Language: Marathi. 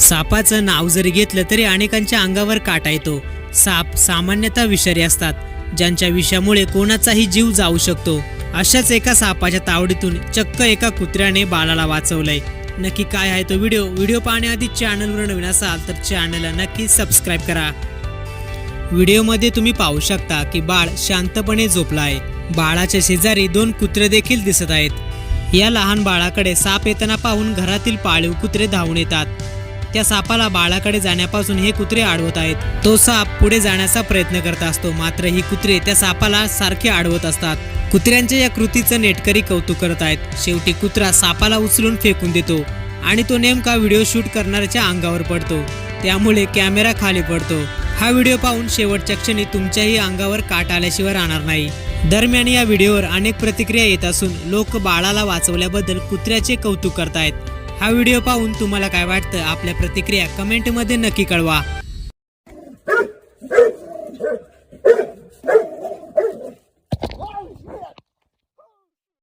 सापाचं नाव जरी घेतलं तरी अनेकांच्या अंगावर काटा येतो. साप सामान्यतः विषारी असतात ज्यांच्या विषामुळे कोणाचाही जीव जाऊ शकतो. अशाच एका सापाच्या तावडीतून चक्क एका कुत्र्याने बाळाला वाचवलंय. नक्की काय आहे तो व्हिडिओ? व्हिडिओ पाहण्याआधी चॅनलवर नवीन असाल तर चॅनलला नक्की सबस्क्राईब करा. व्हिडिओमध्ये तुम्ही पाहू शकता की बाळ शांतपणे झोपला आहे बाळाच्या शेजारी दोन कुत्रे देखील दिसत आहेत. या लहान बाळाकडे साप येताना पाहून घरातील पाळीव कुत्रे धावून येतात. त्या सापाला बाळाकडे जाण्यापासून हे कुत्रे अडवत आहेत. तो साप पुढे जाण्याचा प्रयत्न करत असतो मात्र ही कुत्रे त्या सापाला सारखे अडवत असतात. कुत्र्यांच्या या कृतीचं नेटकरी कौतुक करत आहेत. शेवटी कुत्रा सापाला उचलून फेकून देतो आणि तो नेमका व्हिडिओ शूट करणाऱ्याच्या अंगावर पडतो. त्यामुळे कॅमेरा खाली पडतो. हा व्हिडिओ पाहून शेवटच्या क्षणी तुमच्याही अंगावर काट आल्याशिवाय राहणार नाही. दरम्यान या व्हिडिओवर अनेक प्रतिक्रिया येत असून लोक बाळाला वाचवल्याबद्दल कुत्र्याचे कौतुक करतायत. हा व्हिडिओ पाहून तुम्हाला काय वाटतं? आपल्या प्रतिक्रिया कमेंटमध्ये नक्की कळवा.